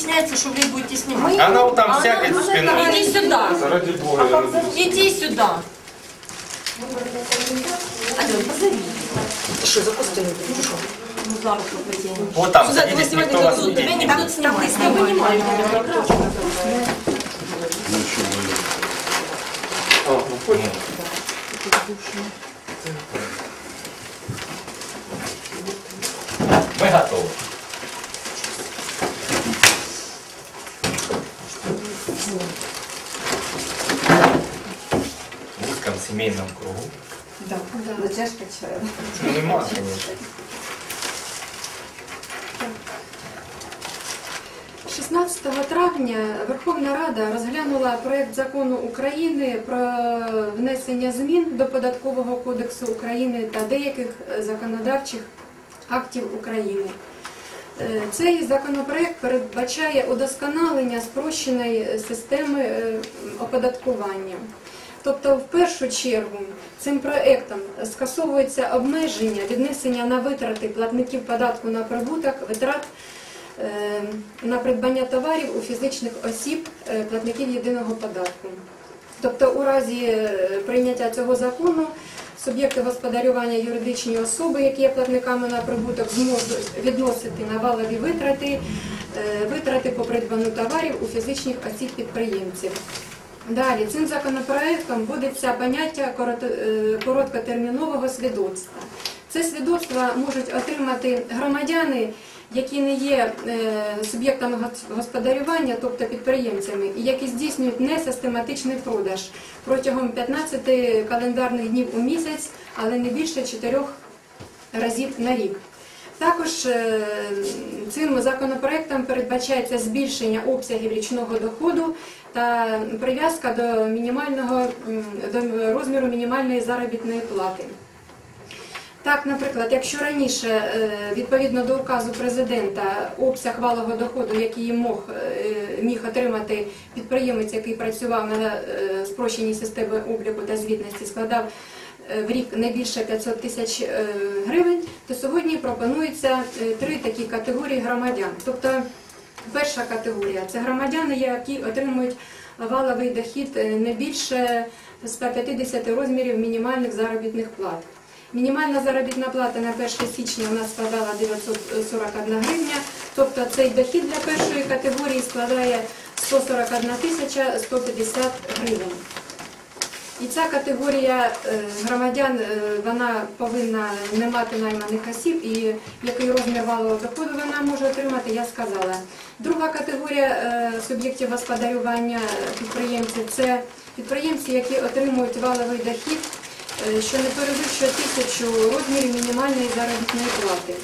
стесняется, что вы будете снимать. Она вот там Она сядет спиной. говорит, Иди сюда. Ради бога, розумію. Иди сюда. Алло, позови. Що, запустили? Ну що? Ну, за руку потяни. Вот там Сюда садитесь, никто вас не Тебя не будут снимать. Я понимаю тебя прекрасно. А, ну понял. Мы готовы. Семейном кругу. Да. Ну, чашка чаю. Ну, нема, конечно. 16 травня Верховна Рада розглянула проект закону України про внесення змін до Податкового кодексу України та деяких законодавчих актів України. Е, Цей законопроект передбачає удосконалення спрощеної системи е, оподаткування. Тобто, в першу чергу, цим проектом скасовується обмеження віднесення на витрати платників податку на прибуток витрат е, на придбання товарів у фізичних осіб е, платників єдиного податку. Тобто, у разі е, прийняття цього закону суб'єкти господарювання юридичні особи, які є платниками на прибуток, зможуть відносити на валові витрати витрати по придбану товарів у фізичних осіб підприємців. Далі цим законопроектом вводиться поняття е, короткотермінового свідоцтва. Це свідоцтво можуть отримати громадяни, які не є е, суб'єктами господарювання, тобто підприємцями, і які здійснюють несистематичний продаж протягом 15 календарних днів у місяць, але не більше 4 разів на рік. Також е, цим законопроектом передбачається збільшення обсягів річного доходу та прив'язка до мінімального до розміру мінімальної заробітної плати. Так, наприклад, якщо раніше е, відповідно до указу президента обсяг валового доходу, який мог, е, міг отримати підприємець, який працював на спрощеній системі обліку та звітності, складав в рік не більше 500 тисяч е, гривень, то сьогодні пропонується е, три такі категорії громадян. Тобто перша категорія це громадяни, які отримують валовий дохід е, не більше 150 розмірів мінімальних заробітних плат. Мінімальна заробітна плата на 1 січня у нас складала 941 гривня, тобто цей дохід для першої категорії складає 141 тисяча 150 гривень. І ця категорія е, громадян е, вона повинна не мати найманих осіб, і який розмір валового доходу вона може отримати, я сказала. Друга категорія е, суб'єктів господарювання підприємців це підприємці, які отримують валовий дохід, що не перевищує тисячу розмірів мінімальної заробітної плати.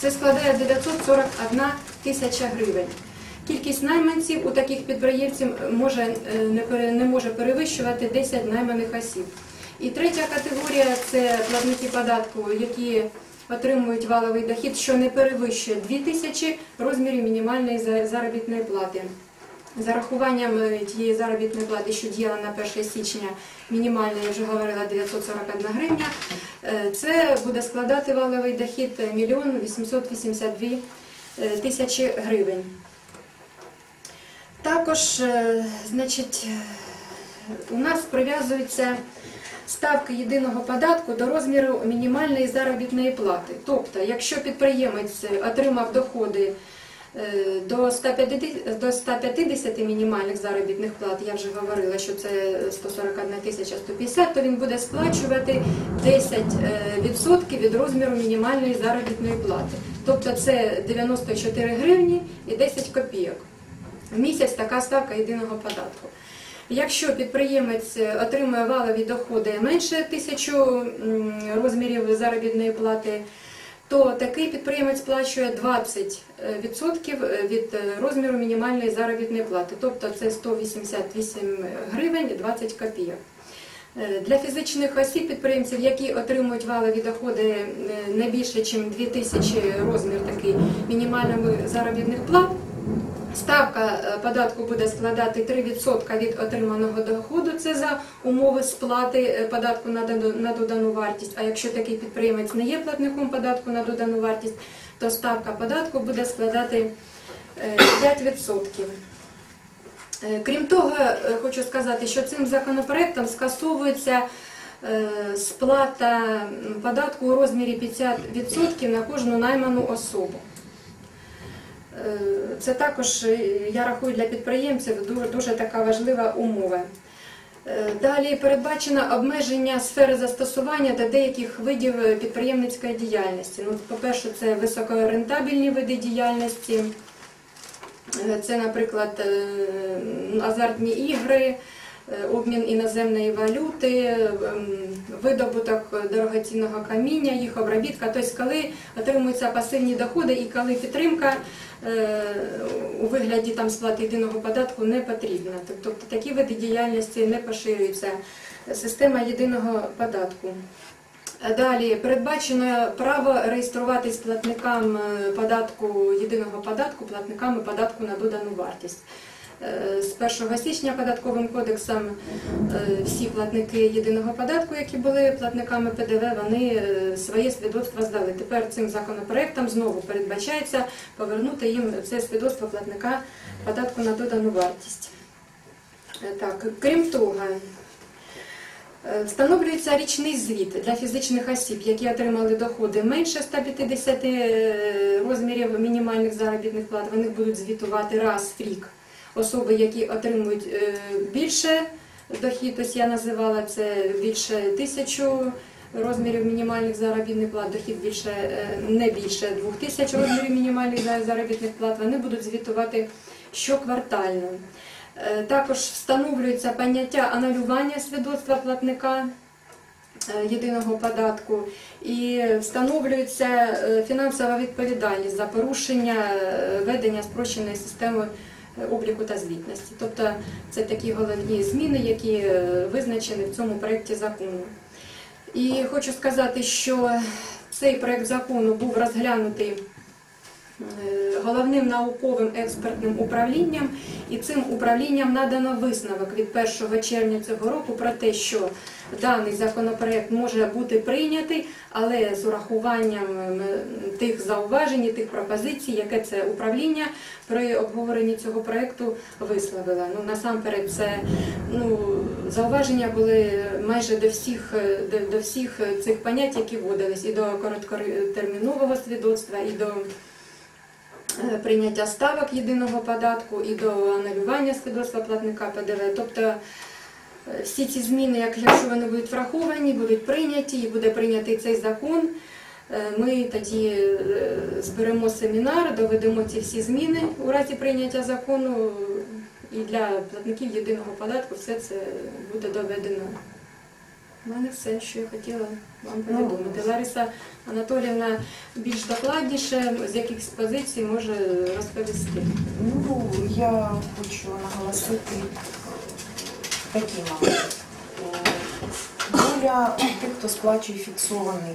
Це складає 941 тисяча гривень. Кількість найманців у таких підприємців може, е, не, не може перевищувати 10 найманих осіб. І третя категорія це платники податку, які отримують валовий дохід, що не перевищує 2 тисячі розмірів мінімальної заробітної плати. За рахуванням е, тієї заробітної плати, що діяла на 1 січня, мінімальна, я вже говорила, 941 гривня, е, це буде складати валовий дохід 1 882 е, тисячі гривень. Також, е, значить, е, у нас прив'язуються ставки єдиного податку до розміру мінімальної заробітної плати. Тобто, якщо підприємець отримав доходи е, до 150, до 150 мінімальних заробітних плат, я вже говорила, що це 141 тисяча 150, то він буде сплачувати 10% від розміру мінімальної заробітної плати. Тобто це 94 гривні і 10 копійок. В місяць така ставка єдиного податку. Якщо підприємець е, отримує валові доходи менше тисячу розмірів заробітної плати, то такий підприємець сплачує 20% від е, розміру мінімальної заробітної плати, тобто це 188 гривень 20 копійок. Е, Для фізичних осіб підприємців, які отримують валові доходи е, не більше, ніж 2000 розмір такий мінімальних заробітних плат, Ставка е, податку буде складати 3% від отриманого доходу. Це за умови сплати е, податку на додану- вартість. А якщо такий підприємець не є платником податку на додану вартість, то ставка податку буде складати е, 5%. Е, Крім того, хочу сказати, що цим законопроектом скасовується сплата податку у розмірі 50% на кожну найману особу. Е, Це також, е, я рахую, для підприємців дуже, дуже така важлива умова. Е, Далі передбачено обмеження сфери застосування до деяких видів підприємницької діяльності. Ну, по-перше, це високорентабельні види діяльності. Це, наприклад, азартні ігри, обмін іноземної валюти, видобуток дорогоцінного каміння, їх обробітка. Тобто, коли отримуються пасивні доходи і коли підтримка у вигляді там сплати єдиного податку не потрібна. Тобто такі види діяльності не поширюється. Система єдиного податку. Далі передбачено право реєструватись платникам е, податку єдиного податку, платниками податку на додану вартість. Е, З 1 січня податковим кодексом е, всі платники єдиного податку, які були платниками ПДВ, вони е, своє свідоцтво здали. Тепер цим законопроектом знову передбачається повернути їм це свідоцтво платника податку на додану вартість. Так, крім того, Встановлюється річний звіт для фізичних осіб, які отримали доходи менше 150 е, розмірів мінімальних заробітних плат. Вони будуть звітувати раз в рік. Особи, які отримують е, більше дохід, тобто я називала це більше тисячу розмірів мінімальних заробітних плат, дохід більше е, не більше двох тисяч розмірів мінімальних заробітних плат. Вони будуть звітувати щоквартально. Е, Також встановлюється поняття анулювання свідоцтва платника єдиного податку і встановлюється фінансова відповідальність за порушення ведення спрощеної системи обліку та звітності. Тобто це такі головні зміни, які е, визначені в цьому проєкті закону. І хочу сказати, що цей проєкт закону був розглянутий е, головним науковим експертним управлінням, і цим управлінням надано висновок від 1 червня цього року про те, що даний законопроект може бути прийнятий, але з урахуванням е, тих зауважень, і тих пропозицій, яке це управління при обговоренні цього проекту висловило. Ну насамперед, це ну зауваження були майже до всіх е, до, до всіх цих понять, які вводились, і до короткотермінового свідоцтва, і до е, прийняття ставок єдиного податку і до анулювання свідоцтва платника ПДВ. Тобто е, всі ці зміни, якщо вони будуть враховані, будуть прийняті і буде прийнятий цей закон, е, ми тоді е, зберемо семінар, доведемо ці всі зміни у разі прийняття закону. І для платників єдиного податку все це буде доведено. У мене все, що я хотіла вам повідомити. Лариса Анатоліївна більш докладніше, з якихось позицій може розповісти. Ну, я хочу наголосити такі момент. Доля тих, хто сплачує фіксований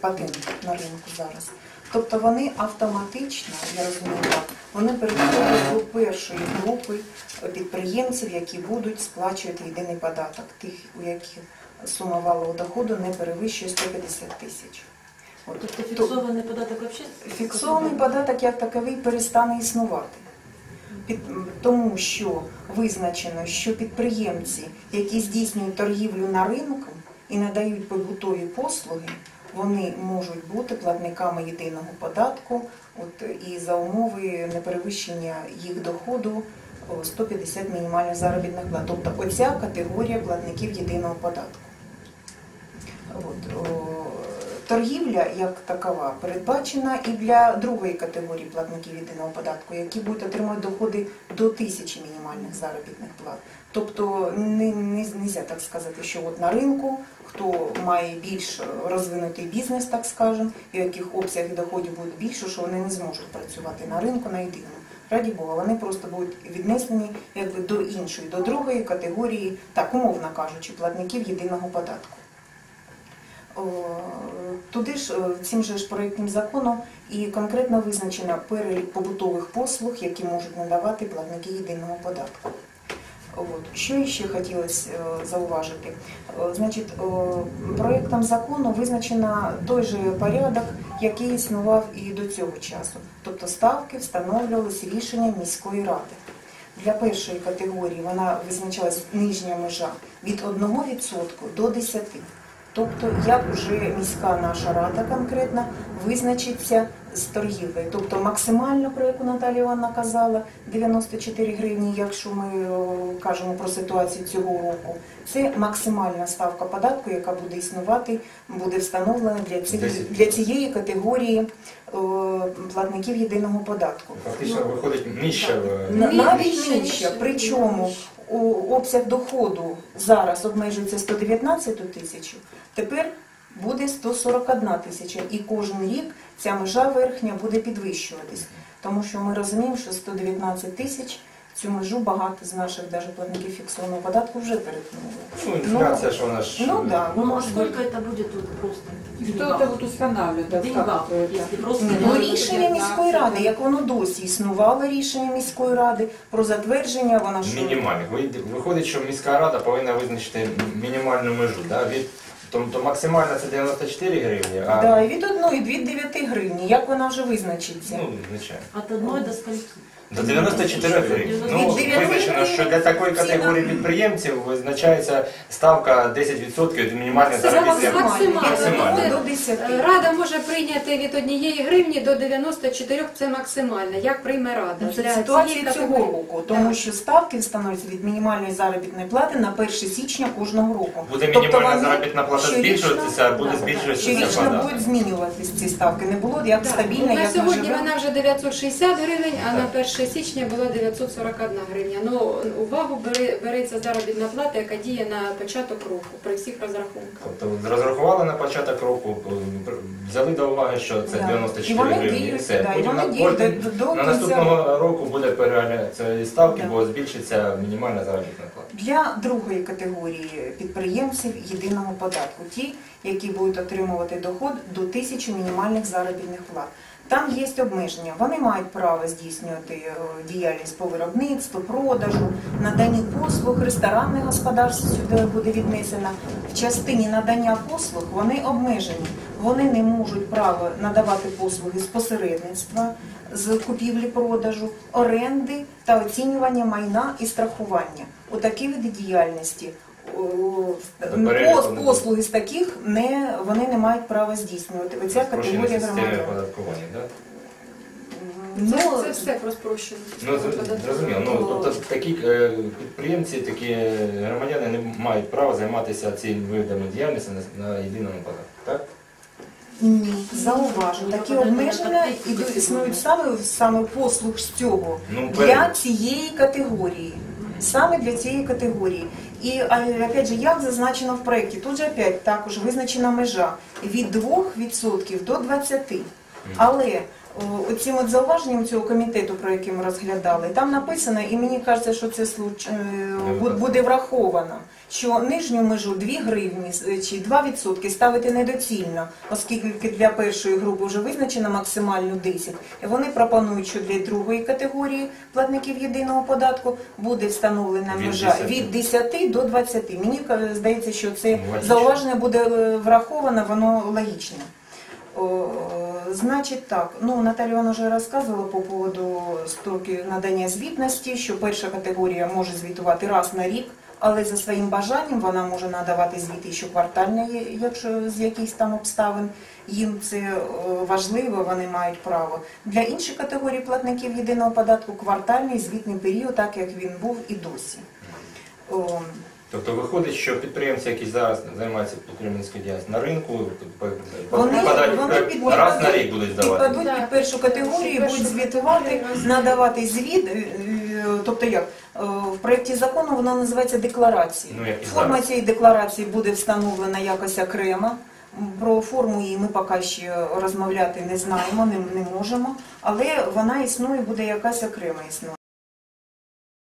патент на ринку зараз. Тобто вони автоматично, я розумію так, вони переходять до першої групи підприємців, які будуть сплачувати єдиний податок, тих, у яких сума валового доходу не перевищує 150 тисяч. От. Тобто фіксований податок взагалі? Фіксований податок як таковий перестане існувати. Під, тому що визначено, що підприємці, які здійснюють торгівлю на ринку і надають побутові послуги, вони можуть бути платниками єдиного податку от, і за умови неперевищення їх доходу о, 150 мінімальних заробітних плат. Тобто оця категорія платників єдиного податку. От, о, торгівля як такова передбачена і для другої категорії платників єдиного податку, які будуть отримувати доходи до тисячі мінімальних заробітних плат. Тобто не, не, нельзя так сказати, що от на ринку, хто має більш розвинутий бізнес, так скажемо, і яких обсяги доходів будуть більше, що вони не зможуть працювати на ринку на єдиному. Раді Бога, вони просто будуть віднесені якби до іншої, до другої категорії, так умовно кажучи, платників єдиного податку. О, Туди ж е, цим же ж проєктним законом і конкретно визначено перелік побутових послуг, які можуть надавати платники єдиного податку. От. Що ще хотілося е, зауважити? Е, Значить, е, проєктом закону визначено той же порядок, який існував і до цього часу. Тобто ставки встановлювалися рішенням міської ради. Для першої категорії вона визначалась нижня межа від 1% до 10%. Тобто, як вже міська наша рада конкретно визначиться з торгівлею. Тобто максимально, про яку Наталія Івановна казала, 94 гривні, якщо ми кажемо про ситуацію цього року, це максимальна ставка податку, яка буде існувати, буде встановлена для, ці, для цієї категорії о, платників єдиного податку. Фактично виходить нижче. е, Навіть нижче, причому у- обсяг доходу зараз обмежується 119 тисячу, тепер буде 141 тисяча. І кожен рік ця межа верхня буде підвищуватись. Тому що ми розуміємо, що 119 тисяч цю межу багато з наших даже платників фіксованого податку вже перетнули. Ну, інфляція, що вона ж... Ну да. Ну, а сколько это будет вот просто? в Кто деньгах? это вот устанавливает? да, В деньгах, ставку это? если просто... Ну, надо рішення такие- міської ради, як воно досі існувало рішення міської ради про затвердження, вона що Мінімальних. Ви- Виходить, що міська рада повинна визначити мінімальну межу. Да? Від, тобто максимально це 94 гривні, а да, і від 1 і від 9 гривні, як вона вже визначиться. ну, звичайно. От одной до скольки? До 94 гривень. Ну, Від 9 визначено, що для такої категорії підприємців визначається ставка 10% від мінімальної заробітної максимально, плати. Максимально. Максимально. до 10. Е, Рада може прийняти від однієї гривні до 94, це максимально. Як прийме рада? Ну, Це Для ситуація цього категорії. року, тому що ставки встановлюються від мінімальної заробітної плати на 1 січня кожного року. Буде Тобто мінімальна вони заробітна плата щорічно- збільшуватися, буде збільшуватися Щорічно будуть змінюватись ці ставки. Не було як стабільно, Ну, на як ми сьогодні живемо. вона вже 960 гривень, а на 1 січня була 941 гривня. Ну, увагу береться заробітна плата, яка діє на початок року при всіх розрахунках. Тобто розрахували на початок року, взяли до уваги, що це Да. 94 І вони гривні, і діють, все. да, і Потім вони на, діють потім, до- до на кінця наступного року буде перегляд цієї ставки, Да. бо збільшиться мінімальна заробітна плата. Для другої категорії підприємців єдиного податку, ті, які будуть отримувати доход до тисячі мінімальних заробітних плат. Там є обмеження. Вони мають право здійснювати е, діяльність по виробництву, продажу, наданні послуг, ресторанне господарство сюди буде віднесено. В частині надання послуг вони обмежені. Вони не можуть право надавати послуги з посередництва, з купівлі-продажу, оренди та оцінювання майна і страхування. У такі види діяльності До пос- послуги з таких не вони не мають права здійснювати. Оця категорія громадян. оподаткування, да? Ну, Це, це все про спрощену Ну, з- зрозуміло. Ну, тобто такі е, підприємці, такі громадяни не мають права займатися цими видами діяльності на, на єдиному податку, так? Ні, зауважу, Ну, такі обмеження існують саме саме послуг з цього Ну, для цієї категорії. Саме для цієї категорії. І опять же, як зазначено в проєкті, тут же опять також визначена межа від 2% до 20%. Але о, от зауваженням цього комітету, про який ми розглядали, там написано, і мені кажеться, що це случ... е, буде враховано, що нижню межу 2 гривні чи 2% ставити недоцільно, оскільки для першої групи вже визначено максимально 10. І вони пропонують, що для другої категорії платників єдиного податку буде встановлена межа від 10 до 20. Мені здається, що це зауваження буде е, враховано, воно логічне. Значить так, ну Наталія Івановна вже розказувала по поводу строки надання звітності, що перша категорія може звітувати раз на рік, але за своїм бажанням вона може надавати звіти щоквартально, якщо з якихось там обставин їм це е, важливо, вони мають право. Для інших категорій платників єдиного податку квартальний звітний період, так як він був і досі. Тобто виходить, що підприємці, які зараз займаються підприємницькою діяльністю на ринку, Вони- підпадають, вони е, раз на рік будуть здавати. підпадуть Так. під першу категорію, Першу будуть звітувати, категорію. надавати звіт. е, е, Тобто як е, в проєкті закону воно називається декларація. Ну, як і Форма зараз. цієї декларації буде встановлена якось окремо. Про форму її ми поки ще розмовляти не знаємо, не, не можемо, але вона існує, буде якась окрема існує.